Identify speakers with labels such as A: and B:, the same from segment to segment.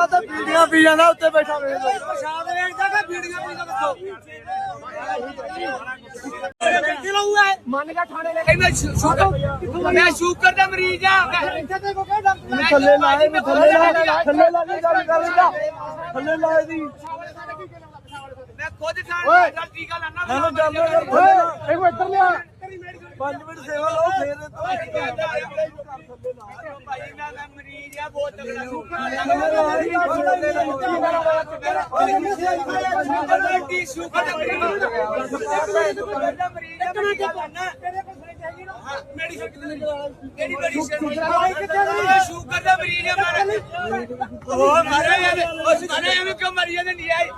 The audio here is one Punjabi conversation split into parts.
A: ਵੇਚਦਾ ਤੇ ਬੀੜੀਆਂ ਪੀ ਜਾਂਦਾ ਉੱਤੇ ਬੈਠਾ ਵੇਚ ਲਓ।
B: ਪ੍ਰਸ਼ਾਦ ਵੇਚਦਾ ਕਿ ਬੀੜੀਆਂ ਪੀਂਦਾ ਦੱਸੋ। ਕਿੱਥੇ ਲਾਉਂਗਾ
A: ਮੰਨ ਗਿਆ ਥਾਣੇ ਲੈ
B: ਕਹਿੰਦਾ ਸ਼ੂਗਰ ਮੈਂ ਸ਼ੂਗਰ ਦਾ ਮਰੀਜ਼ ਆ।
A: ਇੱਥੇ ਤੇ ਕੋ ਕਹਿ ਡਾਕਟਰ ਥੱਲੇ ਲਾਏ ਵੀ ਥੱਲੇ ਲਾਏ ਥੱਲੇ ਲਾ ਕੇ ਗੱਲ ਕਰ ਲੈਂਦਾ ਥੱਲੇ ਲਾਏ ਦੀ
B: ਮੈਂ ਖੁਦ ਖਾਣ ਦਾ ਟੀਕਾ ਲਾਣਾ
A: ਮੈਨੂੰ ਜਾਂਦਾ ਯਾਰ ਥੱਲੇ ਲਾ। ਇਹਨੂੰ ਇੱਧਰ ਲਿਆ। 5 ਮਿੰਟ ਸੇਵਾ ਲਓ ਫੇਰ
B: ਭਾਈ ਮੈਂ ਮੈਂ ਮਰੀਜ਼ ਆ ਬਹੁਤ ਤਗੜਾ ਕੀ ਸ਼ੂਗਰ ਦਾ ਮਰੀਜ਼ ਸ਼ੂਗਰ ਦਾ ਮਰੀਜ਼ ਆ ਮੈਂ ਜਾਣਾ ਮੈਡੀਸਨ ਕਿਹੜੀ ਮੈਡੀਸਨ ਸ਼ੂਗਰ ਦਾ ਮਰੀਜ਼ ਆ ਮੈਂ ਉਹ ਮਾਰੇ ਯਾਰ ਉਸ ਮਾਰੇ ਇਹਨੂੰ ਕਿਉਂ ਮਰੀ ਜਾਂਦੇ ਨਹੀਂ ਆਈ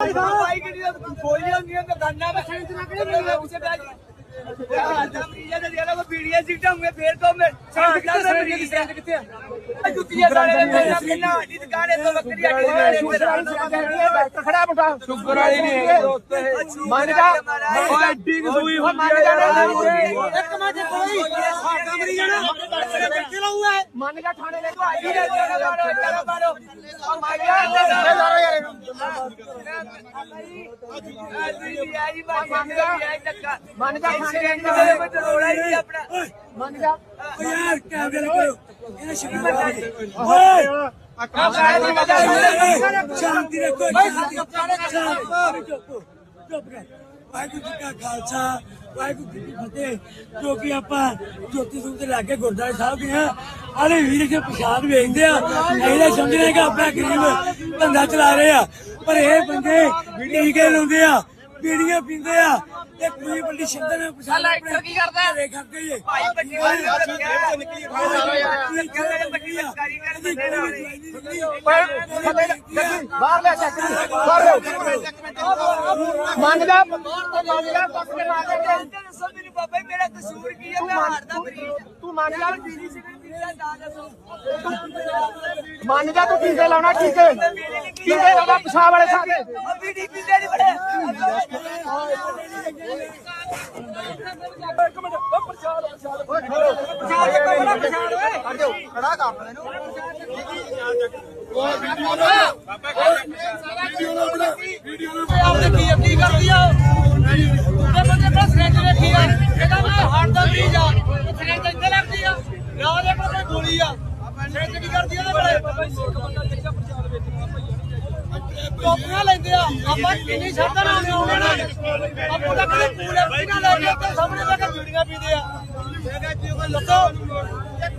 B: ਭਾਈ ਕਿਹੜੀ ਗੋਲੀਆਂ ਹੁੰਦੀਆਂ ਦੁਕਾਨਾਂ ਵਿੱਚ ਕਿਹੜੇ ਉਸੇ ਬੈਠ ਮਰੀਜ਼ਾਂ ਦੇ ਜਿਹੜਾ ਕੋ ਪੀੜੀਆਂ ਸਿੱਟਾਂ ਹੋਏ ਫੇਰ ਤੋਂ ਮੈਂ ਸਾਡਾ ਮਰੀਜ਼ ਕਿੱਥੇ ਤੋਂ
A: ਖੜਾ ਮੁੰਡਾ ਸ਼ੂਗਰ ਵਾਲੀ ਨਹੀਂ ਮੰਨ ਜਾ ਉਹ ਐਡੀ ਸੂਈ ਹੁੰਦੀ ਹੈ
B: ਇੱਕ ਮਿੰਟ ਕੋਈ ਸਾਡਾ ਮਰੀਜ਼ ਆ ਨਾ ਕਿੱਥੇ ਲਾਉਂਗਾ
A: ਮੰਨ ਜਾ ਥਾਣੇ ਲੈ
B: ਭਾਈ ਦੇ ਮਾਰੋ ਮਾਰੋ ਮਾਰੋ ਮਾਰਿਆ ਆਈ ਬਾਈ ਮੰਨ ਜਾ
A: ਮੰਨ ਜਾ ਥਾਣੇ ਲੈ
B: ਮੇਰੇ ਕੋਲ ਰੋੜਾ ਹੀ ਆਪਣਾ।
A: ਮੰਨ ਜਾ।
B: ਯਾਰ ਕੈਮਰੇ ਲੱਗੋ ਇਹਨਾਂ ਸ਼ਰੀਰ ਸ਼ਾਂਤੀ ਰੱਖੋ ਚੁੱਪ ਕਰ। ਵਾਹਿਗੁਰੂ ਜੀ ਕਾ ਖਾਲਸਾ ਵਾਹਿਗੁਰੂ ਜੀ ਕੀ ਫਤਿਹ। ਜੋ ਕਿ ਆਪਾਂ ਜੋਤੀ ਸੂਰ ਦੇ ਲਾਗੇ ਗੁਰਦੁਆਰੇ ਸਾਹਿਬ ਗਏ ਆ ਆਲੇ ਵੀਰ ਕੇ ਪ੍ਰਸ਼ਾਦ ਵੇਚਦੇ ਆ। ਇਹਦਾ ਸਮਝਦੇ ਕਿ ਆਪਣਾ ਗਰੀਬ ਧੰਦਾ ਚਲਾ ਰਹੇ ਆ। ਪਰ ਇਹ ਬੰਦੇ ਟੀਕੇ ਲਾਉਂਦੇ ਆ। ਬੀੜੀਆਂ ਪੀਂਦੇ ਆ। ਤੇ ਕੋਈ ਬੰਦੀ ਸ਼ੰਦਰ ਨੇ ਪ੍ਰਸ਼ਾਦ ਲਾਈਟਰ ਕੀ ਕਰਦਾ? ਹੈ ਕਰਦੇ ਹੀ ਭਾਈ ਬੱਚੀ ਵਾਲੀ ਨਿਕਲੀ
A: ਬਾਹਰ ਲੈ ਚੱਕ ਬਾਹਰ ਲੈ ਮੰਨ ਜਾ ਮੰਨ ਜਾ ਪੱਕ ਕੇ ਮਾਰ ਦੇ
B: ਬਾਬਾ ਜੀ ਮੇਰਾ ਕਸੂਰ ਕੀ। ਹੈ ਮੈਂ ਹਾਰਦਾ
A: ਤੂੰ ਮੰਨ ਜਾ
B: ਨਾ
A: ਮੰਨ ਜਾ ਤੂੰ ਟੀਕੇ ਲਾਉਣਾ ਟੀਕੇ। ਟੀਕੇ ਲਾਉਣਾ ਪਿਸ਼ਾਬ ਵਾਲੇ ਤੇ।
B: ਉਹ ਬੀੜੀ ਪੀਂਦੇ ਨਹੀਂ ਬੜੇ
A: ਆਪਨੇ ਕੀ ਕੀ ਕਰਦੀ ਆ। ਇਹ ਬੰਦੇ ਬਸ ਰੱਖੀ ਆ ਇਹਦਾ ਮੈਂ ਹਾਰਟ ਦਾ ਮਰੀਜ਼ ਆ ਇਹ ਸਿਰੰਜ ਇੱਥੇ ਲੱਗਦੀ ਆ ਨਾ ਦੇ ਕੋਲ ਕੋਈ ਗੋਲੀ ਆ ਸਿਰੰਜ ਕੀ ਕਰਦੀ ਆ ਇਹਦੇ ਕੋਲੇ ਟੋਪੀਆਂ ਲੈਂਦੇ ਆ। ਆਪਾਂ ਕਿੰਨੀ ਸ਼ਰਤਾਂ ਨਾਲ ਆਉਂਦੇ ਨੇ। ਆਪਾਂ ਤਾਂ ਕਦੇ ਪੂਰੇ ਪੀਣਾ ਲੈ ਕੇ ਤੇ ਸਾਹਮਣੇ ਬੈ ਕੇ ਬੀੜੀਆਂ ਪੀਂਦੇ ਆ। ਲੋਕੋ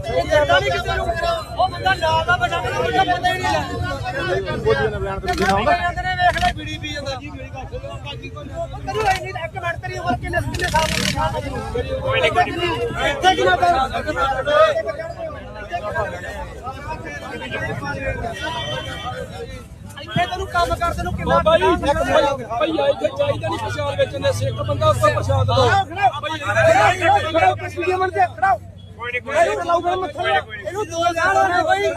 A: ਇਹ ਦੇਖਦਾ ਨਹੀਂ ਕਿਸੇ ਨੂੰ ਉਹ ਬੰਦਾ ਨਾਲ ਦਾ ਬਣਾ ਕੇ ਉਹਦਾ ਪਤਾ ਹੀ ਨਹੀਂ ਲੈ ਕਹਿੰਦੇ ਨੇ ਵੇਖ ਲੈ ਬੀੜੀ ਪੀ ਜਾਂਦਾ। ਕਰੂ ਐ ਨਹੀਂ ਇੱਕ ਮਿੰਟ ਤੇਰੀ ਉਮਰ ਕਿੰਨੇ ਕਿੰਨੇ ਸਾਲ ਦੀ ਕੋਈ ਨਹੀਂ ਕੋਈ ਨਹੀਂ ਇੱਥੇ ਕੀ ਨਾ ਇੱਥੇ ਤੈਨੂੰ ਕੰਮ ਕਰਦੇ ਨੂੰ ਕਿੰਨਾ
C: ਬਾਬਾ ਜੀ ਭਈਆ ਇੱਥੇ ਚਾਹੀਦਾ ਨਹੀਂ ਪ੍ਰਸ਼ਾਦ ਵੇਚਣ ਦੇ ਸਿੱਖ ਬੰਦਾ ਉੱਪਰ ਪ੍ਰਸ਼ਾਦ ਦੋ।
B: ਇਹਨੂੰ ਦੋ ਸਾਲ ਹੋ ਗਏ ਬਈ।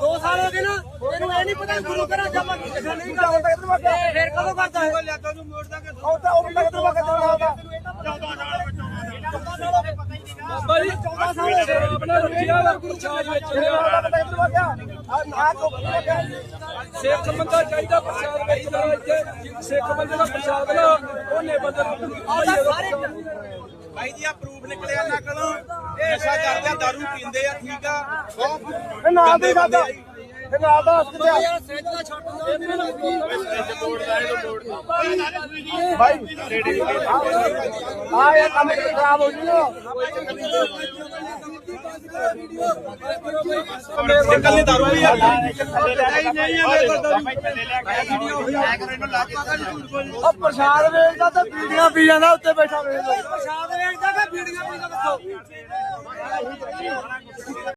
B: ਦੋ ਸਾਲ ਹੋ ਗਏ ਨਾ। ਇਹਨੂੰ ਇਹ ਨਹੀਂ ਪਤਾ ਗੁਰੂ ਘਰਾਂ ਜਮਾ ਕਿਸੇ ਨਹੀਂ ਕਰਦਾ ਫਿਰ ਕਦੋਂ ਕਰਦਾ ਹੈ? ਲੈ ਤੈਨੂੰ ਮੋੜਦਾ ਕਿ ਉਹ ਤਾਂ ਉਹ ਤੱਕ ਤੋਂ ਕਰਦਾ ਹੋਗਾ
C: ਬਾਬਾ ਜੀ 14 ਸਾਲ ਹੋ ਗਏ। ਆਪਣਾ ਰੱਖਿਆ ਪ੍ਰਸ਼ਾਦ ਵੇਚਣ ਸਿੱਖ ਬੰਦਾ ਚਾਹੀਦਾ ਪ੍ਰਸ਼ਾਦ ਵੇਚਦਾ ਇੱਥੇ। ਸਿੱਖ ਬੰਦੇ ਦਾ ਪ੍ਰਸ਼ਾਦ ਨਾ ਉਹਨੇ ਬੰਦੇ ਨੂੰ ਦਾ
D: ਭਾਈ ਜੀ ਆ ਪ੍ਰੂਫ ਨਿਕਲਿਆ ਨਾ ਕੋਲੋਂ। ਨਸ਼ਾ ਕਰਦੇ ਆ ਦਾਰੂ ਪੀਂਦੇ ਆ ਠੀਕ ਆ। ਬਹੁਤ
A: ਨਾ ਦੇ ਦਾਦਾ ਇਹ ਨਾ ਦਾ ਹੱਥ ਤੇ
B: ਯਾਰ ਸੈਂਟ ਦਾ ਛੱਡ
A: ਆ ਇਹ ਕੰਮ ਖਰਾਬ ਹੋ ਜੂਗਾ।
D: ਨਿਕਲਨੀ ਦਾਰੂ ਵੀ ਆ
A: ਉਹ ਪ੍ਰਸ਼ਾਦ ਵੇਚਦਾ ਤੇ ਬੀੜੀਆਂ ਪੀ ਜਾਂਦਾ ਉੱਤੇ ਬੈਠਾ ਵੇਚ
B: ਪ੍ਰਸ਼ਾਦ ਵੇਚਦਾ ਕਿ ਬੀੜੀਆਂ ਪੀਂਦਾ ਦੱਸੋ।